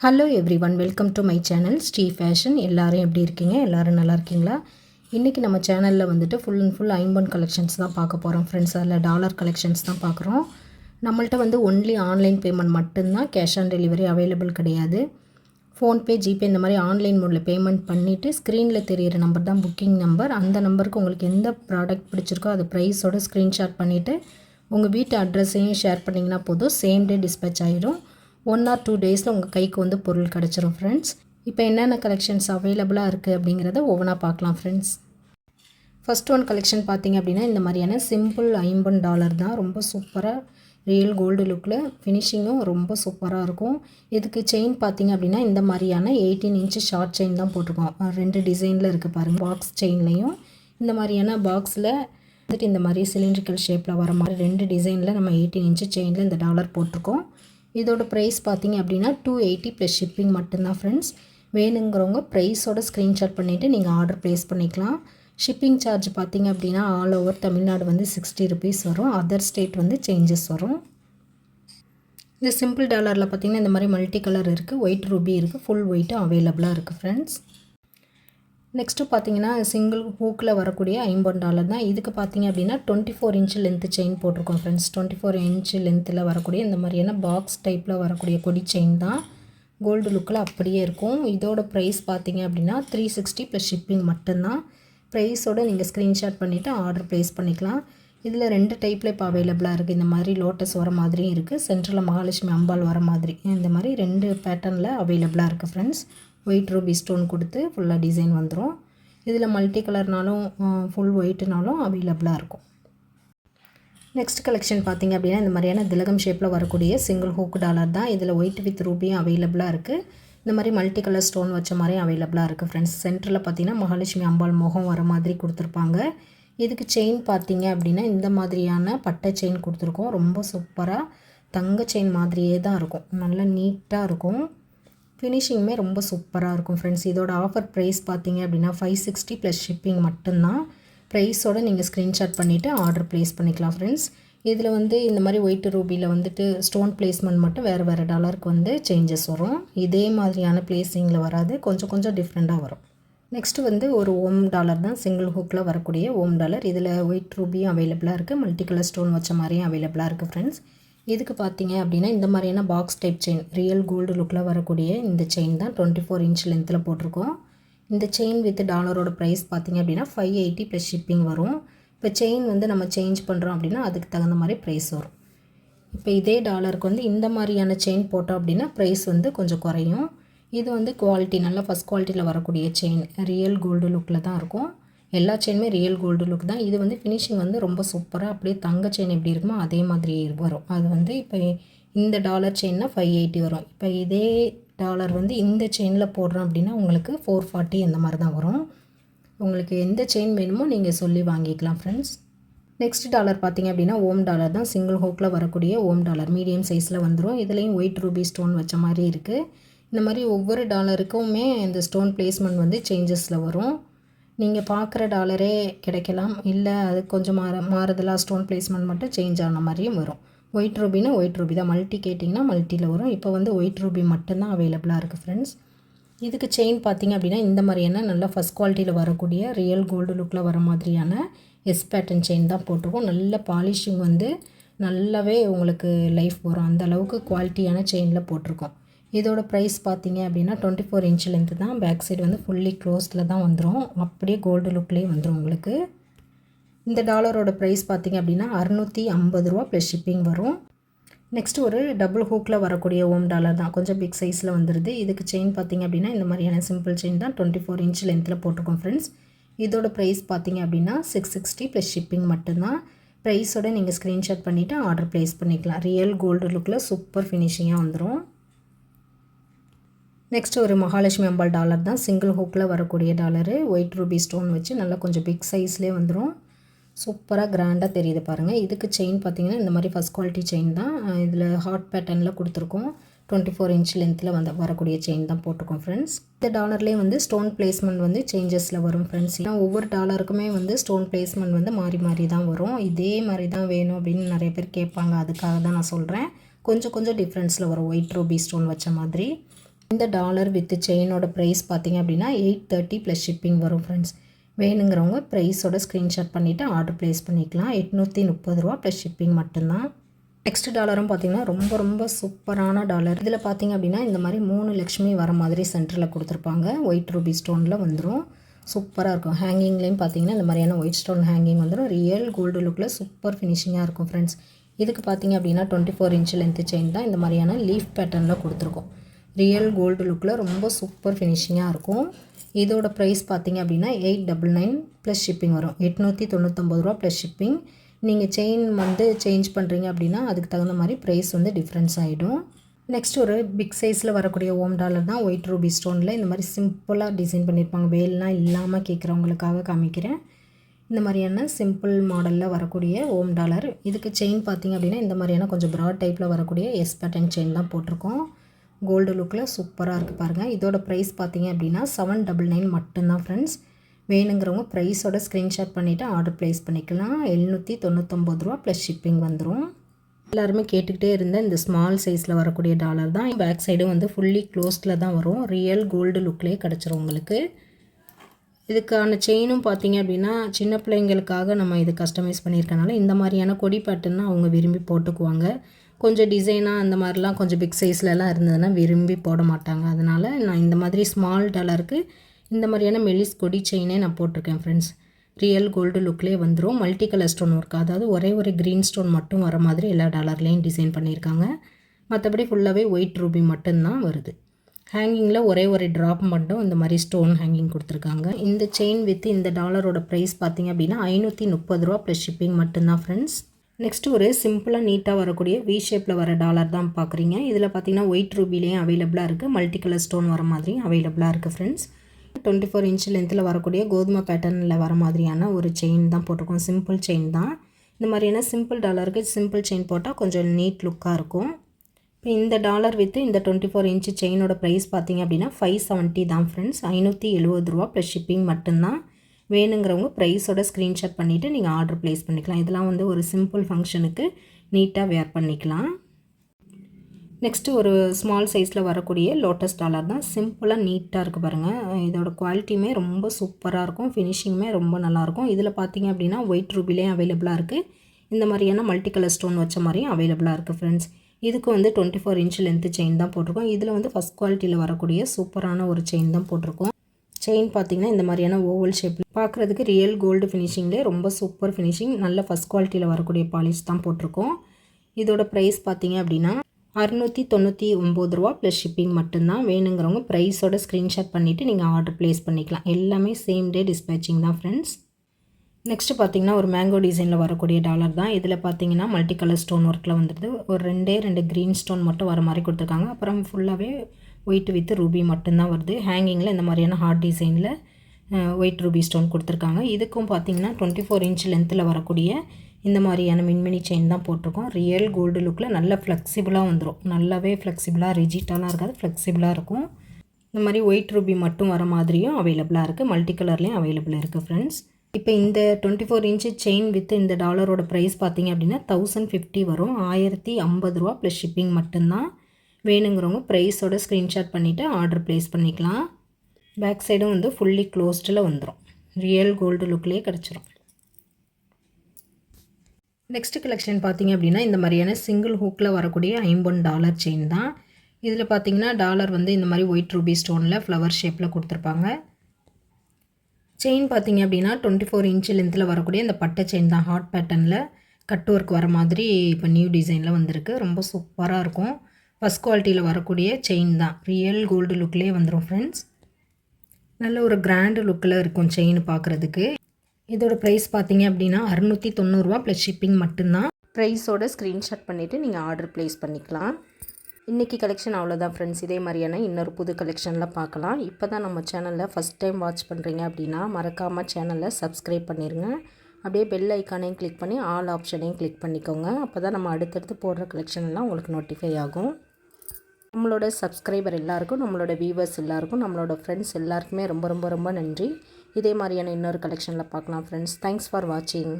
Hello everyone welcome to my channel Sri fashion எல்லோரும் எப்படி இருக்கீங்க? எல்லோரும் நல்லா இருக்கீங்களா? இன்றைக்கி நம்ம சேனலில் வந்துட்டு ஃபுல் அண்ட் ஃபுல் ஐம்பன் கலெக்ஷன்ஸ் தான் பார்க்க போகிறோம் ஃப்ரெண்ட்ஸ் அதில் டாலர் கலெக்ஷன்ஸ் தான் பார்க்குறோம். நம்மள்ட்ட வந்து ஒன்லி ஆன்லைன் பேமெண்ட் மட்டும்தான் கேஷ் ஆன் டெலிவரி அவைலபிள் கிடையாது. ஃபோன்பே ஜிபே இந்த மாதிரி ஆன்லைன் மோடில் பேமெண்ட் பண்ணிவிட்டு ஸ்க்ரீனில் தெரிகிற நம்பர் தான் புக்கிங் நம்பர் அந்த நம்பருக்கு உங்களுக்கு எந்த ப்ராடக்ட் பிடிச்சிருக்கோ அது ப்ரைஸோட ஸ்க்ரீன்ஷாட் பண்ணிவிட்டு உங்கள் வீட்டு அட்ரஸையும் ஷேர் பண்ணிங்கன்னா போதும் சேம் டே டிஸ்பேச் ஆகிடும் ஒன் ஆர் டூ டேஸில் உங்கள் கைக்கு வந்து பொருள் கிடச்சிரும் ஃப்ரெண்ட்ஸ் இப்போ என்னென்ன கலெக்ஷன்ஸ் அவைலபிளாக இருக்குது அப்படிங்கிறத ஒவ்வொன்றா பார்க்கலாம் ஃப்ரெண்ட்ஸ் ஃபஸ்ட் ஒன் கலெக்ஷன் பார்த்தீங்க அப்படின்னா இந்த மாதிரியான சிம்பிள் ஐம்பன் டாலர் தான். ரொம்ப சூப்பராக ரியல் கோல்டு லுக்கில் ஃபினிஷிங்கும் ரொம்ப சூப்பராக இருக்கும். இதுக்கு செயின் பார்த்தீங்க அப்படின்னா இந்த மாதிரியான எயிட்டீன் இன்ச்சு ஷார்ட் செயின் தான் போட்டிருக்கோம். ரெண்டு டிசைனில் இருக்குது பாருங்கள் பாக்ஸ் செயின்லேயும் இந்த மாதிரியான பாக்ஸில் வந்துட்டு இந்த மாதிரி சிலிண்ட்ரிக்கல் ஷேப்பில் வர மாதிரி ரெண்டு டிசைனில் நம்ம எயிட்டீன் இன்ச்சு செயினில் இந்த டாலர் போட்டிருக்கோம். இதோட ப்ரைஸ் பார்த்தீங்க அப்படின்னா டூ எயிட்டி ப்ளஸ் ஷிப்பிங் மட்டும்தான் ஃப்ரெண்ட்ஸ் வேணுங்கிறவங்க ப்ரைஸோட ஸ்க்ரீன்ஷாட் பண்ணிவிட்டு நீங்கள் ஆர்டர் ப்ளேஸ் பண்ணிக்கலாம். ஷிப்பிங் சார்ஜ் பார்த்தீங்க அப்படின்னா ஆல் ஓவர் தமிழ்நாடு வந்து சிக்ஸ்டி ருபீஸ் வரும். அதர் ஸ்டேட் வந்து சேஞ்சஸ் வரும். இந்த சிம்பிள் டாலரில் பார்த்தீங்கன்னா இந்த மாதிரி மல்டி கலர் இருக்குது ஒயிட் ரூபி இருக்குது ஃபுல் ஒயிட்டும் அவைலபிளாக இருக்குது ஃப்ரெண்ட்ஸ் நெக்ஸ்ட்டு பார்த்தீங்கன்னா சிங்கிள் ஹூக்கில் வரக்கூடிய ஐம்பது டாலர் தான். இதுக்கு பார்த்தீங்க அப்படின்னா twenty four inch length chain போட்டிருக்கோம் ஃப்ரெண்ட்ஸ் டுவெண்ட்டி ஃபோர் இன்ச்சு லென்த்தில் வரக்கூடிய இந்த மாதிரியான பாக்ஸ் டைப்பில் வரக்கூடிய கொடி செயின் தான். கோல்டு லுக்கில் அப்படியே இருக்கும். இதோட ப்ரைஸ் பார்த்தீங்க அப்படின்னா த்ரீ சிக்ஸ்டி ப்ளஸ் ஷிப்பிங் மட்டும்தான். ப்ரைஸோடு நீங்கள் ஸ்க்ரீன்ஷாட் பண்ணிவிட்டு ஆர்டர் ப்ளேஸ் பண்ணிக்கலாம். இதில் ரெண்டு டைப்பில் இப்போ அவைலபிளாக இருக்குது இந்த மாதிரி லோட்டஸ் வர மாதிரியும் இருக்குது சென்ட்ரலில் மகாலட்சுமி அம்பாள் வர மாதிரி. இந்த மாதிரி ரெண்டு பேட்டர்னில் அவைலபிளாக இருக்குது ஃப்ரெண்ட்ஸ் ஒயிட் ரூபி ஸ்டோன் கொடுத்து ஃபுல்லாக டிசைன் வந்துடும் இதில் மல்டி கலர்னாலும் ஃபுல் ஒயிட்னாலும் அவைலபிளாக இருக்கும். நெக்ஸ்ட் கலெக்ஷன் பார்த்திங்க அப்படின்னா இந்த மாதிரியான திலகம் ஷேப்பில் வரக்கூடிய சிங்கிள் ஹூக் டாலர் தான் இதில் ஒயிட் வித் ரூபியும் அவைலபிளாக இருக்குது இந்த மாதிரி மல்டி கலர் ஸ்டோன் வச்ச மாதிரியும் அவைலபிளாக இருக்குது ஃப்ரெண்ட்ஸ் சென்டரில் பார்த்திங்கன்னா மகாலட்சுமி அம்பாள் முகம் வர மாதிரி கொடுத்துருப்பாங்க. இதுக்கு செயின் பார்த்தீங்க அப்படின்னா இந்த மாதிரியான பட்டை செயின் கொடுத்துருக்கோம். ரொம்ப சூப்பராக தங்க செயின் மாதிரியே தான் இருக்கும். நல்லா நீட்டாக இருக்கும். ஃபினிஷிங்குமே ரொம்ப சூப்பராக இருக்கும் ஃப்ரெண்ட்ஸ் இதோட ஆஃபர் ப்ரைஸ் பார்த்தீங்க அப்படின்னா ஃபைவ் சிக்ஸ்டி ப்ளஸ் ஷிப்பிங் மட்டும்தான். ப்ரைஸோடு நீங்கள் ஸ்க்ரீன்ஷாட் பண்ணிவிட்டு ஆர்டர் ப்ளேஸ் பண்ணிக்கலாம் ஃப்ரெண்ட்ஸ் இதில் வந்து இந்த மாதிரி ஒயிட் ரூபியில் வந்துட்டு ஸ்டோன் பிளேஸ்மெண்ட் மட்டும் வேறு வேறு டாலருக்கு வந்து சேஞ்சஸ் வரும். இதே மாதிரியான பிளேஸிங்கில் வராது கொஞ்சம் கொஞ்சம் டிஃப்ரெண்ட்டாக வரும். நெக்ஸ்ட்டு வந்து ஒரு ஓம் டாலர் தான் சிங்கிள் ஹூக்கில் வரக்கூடிய ஓம் டாலர். இதில் ஒயிட் ரூபியும் அவைலபிளாக இருக்குது மல்டி கலர் ஸ்டோன் வச்ச மாதிரியும் அவைலபிளாக இருக்குது ஃப்ரெண்ட்ஸ் இதுக்கு பார்த்தீங்க அப்படின்னா இந்த மாதிரியான box type chain real gold லுக்கில் வரக்கூடிய இந்த செயின் தான் டுவெண்ட்டி ஃபோர் இன்ச் லென்த்தில் போட்டிருக்கோம். இந்த செயின் வித் டாலரோட ப்ரைஸ் பார்த்தீங்க அப்படின்னா ஃபைவ் எயிட்டி ப்ளஸ் ஷிப்பிங் வரும். இப்போ செயின் வந்து நம்ம சேஞ்ச் பண்ணுறோம் அப்படின்னா அதுக்கு தகுந்த மாதிரி ப்ரைஸ் வரும். இப்போ இதே டாலருக்கு வந்து இந்த மாதிரியான செயின் போட்டோம் அப்படின்னா ப்ரைஸ் வந்து கொஞ்சம் குறையும். இது வந்து குவாலிட்டி நல்லா ஃபஸ்ட் குவாலிட்டியில் வரக்கூடிய செயின் ரியல் கோல்டு லுக்கில் தான் இருக்கும். எல்லா செயினுமே ரியல் கோல்டு லுக் தான். இது வந்து ஃபினிஷிங் வந்து ரொம்ப சூப்பராக அப்படியே தங்க செயின் எப்படி இருக்குமோ அதே மாதிரி வரும். அது வந்து இப்போ இந்த டாலர் செயின்னா ஃபைவ் எயிட்டி வரும். இப்போ இதே டாலர் வந்து இந்த செயினில் போடுறோம் அப்படின்னா உங்களுக்கு ஃபோர் ஃபார்ட்டி அந்த மாதிரி தான் வரும். உங்களுக்கு எந்த செயின் வேணுமோ நீங்கள் சொல்லி வாங்கிக்கலாம் ஃப்ரெண்ட்ஸ் நெக்ஸ்ட் டாலர் பார்த்தீங்க அப்படின்னா ஓம் டாலர் தான். சிங்கிள் ஹோக்கில் வரக்கூடிய ஓம் டாலர் மீடியம் சைஸில் வந்துடும் இதுலேயும் ஒயிட் ரூபி ஸ்டோன் வச்ச மாதிரி இருக்குது இந்த மாதிரி ஒவ்வொரு டாலருக்குமே இந்த ஸ்டோன் பிளேஸ்மெண்ட் வந்து சேஞ்சஸில் வரும். நீங்கள் பார்க்குற டாலரே கிடைக்கலாம். இல்லை அது கொஞ்சம் மாற மாறுதலாக ஸ்டோன் பிளேஸ்மெண்ட் மட்டும் சேஞ்ச் ஆன மாதிரியும் வரும். ஒயிட் ரூபினா ஒயிட் ரூபி தான். மல்டி கேட்டிங்கன்னா மல்ட்டியில் வரும். இப்போ வந்து ஒயிட் ரூபி மட்டும்தான் அவைலபிளாக இருக்குது ஃப்ரெண்ட்ஸ் இதுக்கு செயின் பார்த்தீங்க அப்படின்னா இந்த மாதிரியான நல்லா ஃபஸ்ட் குவாலிட்டியில் வரக்கூடிய ரியல் கோல்டு லுக்கில் வர மாதிரியான எஸ் பேட்டன் செயின் தான் போட்டிருக்கோம். நல்ல பாலிஷிங் வந்து நல்லாவே உங்களுக்கு லைஃப் வரும். அந்த அளவுக்கு குவாலிட்டியான செயினில் போட்டிருக்கோம். இதோட ப்ரைஸ் பார்த்தீங்க அப்படின்னா டுவெண்ட்டி ஃபோர் இன்ச் லென்த்து தான். பேக் சைடு வந்து ஃபுல்லி க்ளோஸில் தான் வந்துடும் அப்படியே கோல்டு லுக்லேயே வந்துடும் உங்களுக்கு. இந்த டாலரோட ப்ரைஸ் பார்த்தீங்க அப்படின்னா அறநூற்றி ஐம்பது ரூபா ப்ளஸ் ஷிப்பிங் வரும். நெக்ஸ்ட் ஒரு டபுள் ஹூக்கில் வரக்கூடிய ஓம் டாலர் தான். கொஞ்சம் பிக் சைஸில் வந்துடுது இதுக்கு செயின் பார்த்தீங்க அப்படின்னா இந்த மாதிரியான சிம்பிள் செயின் தான். டுவெண்ட்டி ஃபோர் இன்ச் லென்த்தில் போட்டிருக்கோம் ஃப்ரெண்ட்ஸ் இதோட ப்ரைஸ் பார்த்தீங்க அப்படின்னா சிக்ஸ் சிக்ஸ்டி ப்ளஸ் ஷிப்பிங் மட்டும்தான். ப்ரைஸோட நீங்கள் ஸ்க்ரீன்ஷாட் பண்ணிவிட்டு ஆர்டர் ப்ளேஸ் பண்ணிக்கலாம். ரியல் கோல்டு லுக்கில் சூப்பர் ஃபினிஷிங்காக வந்துடும் நெக்ஸ்ட் ஒரு மகாலட்சுமி அம்பாள் டாலர் தான். சிங்கிள் ஹூக்கில் வரக்கூடிய டாலரு ஒயிட் ரூபி ஸ்டோன் வச்சு நல்லா கொஞ்சம் பிக் சைஸ்லேயே வந்துடும் சூப்பராக கிராண்டாக தெரியுது பாருங்கள் இதுக்கு செயின் பார்த்தீங்கன்னா இந்த மாதிரி ஃபஸ்ட் குவாலிட்டி செயின் தான். இதில் ஹார்ட் பேட்டர்னில் கொடுத்துருக்கோம். டுவெண்ட்டி ஃபோர் இன்ச் லென்த்தில் வந்து வரக்கூடிய செயின் தான் போட்டிருக்கோம் ஃப்ரெண்ட்ஸ் இந்த டாலர்லேயே வந்து ஸ்டோன் பிளேஸ்மெண்ட் வந்து சேஞ்சஸில் வரும் ஃப்ரெண்ட்ஸ் ஏன்னா ஒவ்வொரு டாலருக்குமே வந்து ஸ்டோன் பிளேஸ்மெண்ட் வந்து மாறி மாறி தான் வரும். இதே மாதிரி தான் வேணும் அப்படின்னு நிறைய பேர் கேட்பாங்க. அதுக்காக தான் நான் சொல்கிறேன் கொஞ்சம் கொஞ்சம் டிஃப்ரென்ஸில் வரும். ஒயிட் ரூபி ஸ்டோன் வச்ச மாதிரி. இந்த டாலர் வித் செயினோட ப்ரைஸ் பார்த்தீங்க அப்படின்னா எயிட் தேர்ட்டி ப்ளஸ் ஷிப்பிங் வரும் ஃப்ரெண்ட்ஸ் வேணுங்கிறவங்க ப்ரைஸோட ஸ்க்ரீன்ஷாட் பண்ணிவிட்டு ஆர்டர் ப்ளேஸ் பண்ணிக்கலாம். எட்நூற்றி முப்பது ரூபா ப்ளஸ் ஷிப்பிங் மட்டும்தான். நெக்ஸ்ட் டாலரும் பார்த்திங்கன்னா ரொம்ப ரொம்ப சூப்பரான டாலர் இதில் பார்த்திங்க அப்படின்னா இந்த மாதிரி மூணு லக்ஷ்மி வர மாதிரி சென்டரில் கொடுத்துருப்பாங்க. ஒயிட் ரூபி ஸ்டோனில் வந்துடும் சூப்பராக இருக்கும். ஹேங்கிங்லேயும் பார்த்தீங்கன்னா இந்த மாதிரியான ஒயிட் ஸ்டோன் ஹேங்கிங் வந்துடும் ரியல் கோல்டு லுக்கில் சூப்பர் ஃபினிஷிங்காக இருக்கும் ஃப்ரெண்ட்ஸ் இதுக்கு பார்த்தீங்க அப்படின்னா twenty four inch length chain தான் இந்த மாதிரியான லீஃப் பேட்டர்னில் கொடுத்துருக்கோம். ரியல் கோல்டு லுக்கில் ரொம்ப சூப்பர் ஃபினிஷிங்காக இருக்கும். இதோட ப்ரைஸ் பார்த்தீங்க அப்படின்னா eight double nine plus shipping வரும். எட்நூற்றி தொண்ணூற்றொம்பது ரூபா ப்ளஸ் ஷிப்பிங் நீங்கள் செயின் வந்து சேஞ்ச் பண்ணுறீங்க அப்படின்னா அதுக்கு தகுந்த மாதிரி ப்ரைஸ் வந்து டிஃப்ரென்ஸ் ஆகிடும் நெக்ஸ்ட் ஒரு பிக் சைஸில் வரக்கூடிய ஓம் டாலர் தான் ஒயிட் ரூபி ஸ்டோனில் இந்த மாதிரி சிம்பிளாக டிசைன் பண்ணியிருப்பாங்க வேல்லாம் இல்லாமல் கேட்குறவங்களுக்காக காமிக்கிறேன். இந்த மாதிரியான சிம்பிள் மாடலில் வரக்கூடிய ஓம் டாலர் இதுக்கு செயின் பார்த்திங்க அப்படின்னா இந்த மாதிரியான கொஞ்சம் ப்ராட் டைப்பில் வரக்கூடிய எஸ் பேட்டன் செயின் தான் போட்டிருக்கோம். கோல்டு லுக்கில் சூப்பராக இருக்குது பாருங்கள் இதோட ப்ரைஸ் பார்த்தீங்க அப்படின்னா செவன் டபுள் நைன் மட்டும்தான் ஃப்ரெண்ட்ஸ் வேணுங்கிறவங்க ப்ரைஸோட ஸ்க்ரீன்ஷாட் பண்ணிவிட்டு ஆர்டர் ப்ளேஸ் பண்ணிக்கலாம். எழுநூற்றி தொண்ணூத்தொம்பது ரூபா ப்ளஸ் ஷிப்பிங் வந்துடும் எல்லாருமே கேட்டுக்கிட்டே இருந்த இந்த ஸ்மால் சைஸில் வரக்கூடிய டாலர் தான். பேக் சைடும் வந்து ஃபுல்லி க்ளோஸ்டில் தான் வரும். ரியல் கோல்டு லுக்லேயே கிடச்சிரும் உங்களுக்கு. இதுக்கான செயினும் பார்த்தீங்க அப்படின்னா சின்ன பிள்ளைங்களுக்காக நம்ம இது கஸ்டமைஸ் பண்ணியிருக்கனால இந்த மாதிரியான கொடி பேட்டர்னா அவங்க விரும்பி போட்டுக்குவாங்க. கொஞ்சம் டிசைனாக அந்த மாதிரிலாம் கொஞ்சம் பிக் சைஸ்லலாம் இருந்ததுன்னா விரும்பி போட மாட்டாங்க. அதனால் நான் இந்த மாதிரி ஸ்மால் டாலருக்கு இந்த மாதிரியான மெலிஸ் கொடி செயினே நான் போட்டிருக்கேன் ஃப்ரெண்ட்ஸ் ரியல் கோல்டு லுக்லேயே வந்துடும் மல்டி கலர் ஸ்டோன் ஒர்க் அதாவது ஒரே ஒரு க்ரீன் ஸ்டோன் மட்டும் வர மாதிரி எல்லா டாலர்லேயும் டிசைன் பண்ணியிருக்காங்க. மற்றபடி ஃபுல்லாகவே ஒயிட் ரூபி மட்டும்தான் வருது. ஹேங்கிங்கில் ஒரே ஒரு ட்ராப் மட்டும் இந்த மாதிரி ஸ்டோன் ஹேங்கிங் கொடுத்துருக்காங்க. இந்த செயின் வித் இந்த டாலரோட ப்ரைஸ் பார்த்திங்க அப்படின்னா ஐநூற்றி முப்பது ரூபா ப்ளஸ் ஷிப்பிங் மட்டும்தான் ஃப்ரெண்ட்ஸ் நெக்ஸ்ட்டு ஒரு சிம்பிளாக நீட்டாக வரக்கூடிய வி ஷேப்பில் வர டாலர் தான் பார்க்குறீங்க. இதில் பார்த்தீங்கன்னா ஒயிட் ரூபிலையும் அவைலபிளாக இருக்குது மல்டி கலர் ஸ்டோன் வர மாதிரியும் அவைலபிளாக இருக்குது ஃப்ரெண்ட்ஸ் டுவெண்ட்டி ஃபோர் இன்ச் லென்த்தில் வரக்கூடிய கோதுமை பேட்டர்னில் வர மாதிரியான ஒரு செயின் தான் போட்டிருக்கோம். சிம்பிள் செயின் தான். இந்த மாதிரியான சிம்பிள் டாலருக்கு சிம்பிள் செயின் போட்டால் கொஞ்சம் நீட் லுக்காக இருக்கும். இப்போ இந்த டாலர் வித்து இந்த டுவெண்ட்டி ஃபோர் இன்ச்சு செயினோட ப்ரைஸ் பார்த்தீங்க அப்படின்னா ஃபைவ் செவன்ட்டி தான் ஃப்ரெண்ட்ஸ் ஐநூற்றி எழுபது ரூபா ப்ளஸ் ஷிப்பிங் மட்டும்தான். வேணுங்கிறவங்க ப்ரைஸோட ஸ்க்ரீன்ஷாட் பண்ணிவிட்டு நீங்கள் ஆர்டர் ப்ளேஸ் பண்ணிக்கலாம். இதெல்லாம் வந்து ஒரு சிம்பிள் ஃபங்க்ஷனுக்கு நீட்டாக வேர் பண்ணிக்கலாம். நெக்ஸ்ட்டு ஒரு ஸ்மால் சைஸில் வரக்கூடிய லோட்டஸ் டாலர் தான் சிம்பிளாக நீட்டாக இருக்குது பாருங்கள் இதோட குவாலிட்டியுமே ரொம்ப சூப்பராக இருக்கும். ஃபினிஷிங்குமே ரொம்ப நல்லாயிருக்கும் இதில் பார்த்தீங்க அப்படின்னா ஒயிட் ரூபிலேயும் அவைலபிளாக இருக்குது இந்த மாதிரியான மல்டி கலர் ஸ்டோன் வச்ச மாதிரியும் அவைலபிளாக இருக்குது ஃப்ரெண்ட்ஸ் இதுக்கு வந்து twenty four inch length chain தான் போட்டிருக்கோம். இதில் வந்து ஃபஸ்ட் குவாலிட்டியில் வரக்கூடிய சூப்பரான ஒரு செயின் தான் போட்டிருக்கோம். செயின் பார்த்திங்கன்னா இந்த மாதிரியான ஓவல் ஷேப்பில் பார்க்குறதுக்கு ரியல் கோல்டு ஃபினிஷிங்லே ரொம்ப சூப்பர் ஃபினிஷிங் நல்ல ஃபஸ்ட் குவாலிட்டியில் வரக்கூடிய பாலிஷ் தான் போட்டிருக்கோம். இதோட ப்ரைஸ் பார்த்தீங்க அப்படின்னா அறுநூற்றி தொண்ணூற்றி ஒம்பது ரூபா ப்ளஸ் ஷிப்பிங் மட்டும்தான். வேணுங்கிறவங்க ப்ரைஸோட ஸ்க்ரீன்ஷாட் பண்ணிவிட்டு நீங்கள் ஆர்டர் ப்ளேஸ் பண்ணிக்கலாம். எல்லாமே சேம் டே டிஸ்பேச்சிங் தான் ஃப்ரெண்ட்ஸ் நெக்ஸ்ட்டு பார்த்தீங்கன்னா ஒரு மேங்கோ டிசைனில் வரக்கூடிய டாலர் தான். இதில் பார்த்தீங்கன்னா மல்டி கலர் ஸ்டோன் ஒர்க்கில் வந்துடுது ஒரு ரெண்டே ரெண்டு க்ரீன் ஸ்டோன் மட்டும் வர மாதிரி கொடுத்துருக்காங்க. அப்புறம் ஃபுல்லாகவே ஒயிட் வித் ரூபி மட்டும்தான் வருது. ஹேங்கிங்கில் இந்த மாதிரியான ஹார்ட் டிசைனில் ஒயிட் ரூபி ஸ்டோன் கொடுத்துருக்காங்க. இதுக்கும் பார்த்தீங்கன்னா டுவெண்ட்டி ஃபோர் இன்ச் லென்த்தில் வரக்கூடிய இந்த மாதிரியான மின்மினி செயின் தான் போட்டிருக்கோம். ரியல் கோல்டு லுக்கில் நல்ல ஃப்ளெக்சிபிளாக வந்துடும் நல்லாவே ஃப்ளெக்சிபிளாக ரிஜிட்டாலாம் இருக்காது ஃப்ளெக்சிபிளாக இருக்கும். இந்த மாதிரி ஒயிட் ரூபி மட்டும் வர மாதிரியும் அவைலபிளாக இருக்குது மல்டி கலர்லேயும் அவைலபிள் இருக்குது ஃப்ரெண்ட்ஸ் இப்போ இந்த twenty four inch chain with இந்த டாலரோட ப்ரைஸ் பார்த்தீங்க அப்படின்னா தௌசண்ட் ஃபிஃப்டி வரும். ஆயிரத்தி ஐம்பது ரூபா ப்ளஸ் ஷிப்பிங் மட்டும்தான். வேணுங்கிறவங்க ப்ரைஸோட ஸ்க்ரீன்ஷாட் பண்ணிவிட்டு ஆர்டர் ப்ளேஸ் பண்ணிக்கலாம். பேக் சைடும் வந்து ஃபுல்லி க்ளோஸ்டில் வந்துடும் ரியல் கோல்டு லுக்லேயே கிடச்சிரும். நெக்ஸ்ட் கலெக்ஷன் பார்த்தீங்க அப்படின்னா இந்த மாதிரியான சிங்கிள் ஹூக்கில் வரக்கூடிய ஐம்பொன் டாலர் செயின் தான். இதில் பார்த்தீங்கன்னா டாலர் வந்து இந்த மாதிரி ஒயிட் ரூபி ஸ்டோனில் ஃப்ளவர் ஷேப்பில் கொடுத்துருப்பாங்க. செயின் பார்த்தீங்க அப்படின்னா டுவெண்ட்டி ஃபோர் இன்ச்சு லென்த்தில் வரக்கூடிய இந்த பட்டை செயின் தான். ஹாட் பேட்டர்னில் கட் ஒர்க் வர மாதிரி இப்போ நியூ டிசைனில் வந்திருக்கு. ரொம்ப சூப்பராக இருக்கும். ஃபஸ்ட் குவாலிட்டியில் வரக்கூடிய செயின் தான். ரியல் கோல்டு லுக்லேயே வந்துடும் ஃப்ரெண்ட்ஸ் நல்ல ஒரு கிராண்டு லுக்கில் இருக்கும் செயின் பார்க்குறதுக்கு இதோட ப்ரைஸ் பார்த்தீங்க அப்படின்னா அறுநூற்றி தொண்ணூறுரூவா ப்ளஸ் ஷிப்பிங் மட்டும்தான். ப்ரைஸோட ஸ்க்ரீன்ஷாட் பண்ணிவிட்டு நீங்கள் ஆர்டர் ப்ளேஸ் பண்ணிக்கலாம். இன்றைக்கி கலெக்ஷன் அவ்வளோதான் ஃப்ரெண்ட்ஸ் இதே மாதிரியான இன்னொரு புது கலெக்ஷனில் பார்க்கலாம் இப்போ தான் நம்ம சேனலில் ஃபஸ்ட் டைம் வாட்ச் பண்ணுறீங்க அப்படின்னா மறக்காமல் சேனலில் சப்ஸ்கிரைப் பண்ணிடுங்க அப்படியே பெல் ஐக்கானையும் கிளிக் பண்ணி ஆல் ஆப்ஷனையும் கிளிக் பண்ணிக்கோங்க. அப்போ தான் நம்ம அடுத்தடுத்து போடுற கலெக்ஷன் எல்லாம் உங்களுக்கு நோட்டிஃபை ஆகும். நம்மளோட சப்ஸ்கிரைபர் எல்லாருக்கும் நம்மளோட வியூவர்ஸ் எல்லாருக்கும் நம்மளோட ஃப்ரெண்ட்ஸ் எல்லாருக்குமே ரொம்ப ரொம்ப ரொம்ப நன்றி. இதே மாதிரியான இன்னொரு கலெக்ஷனில் பார்க்கலாம் ஃப்ரெண்ட்ஸ் தேங்க்ஸ் ஃபார் வாட்சிங்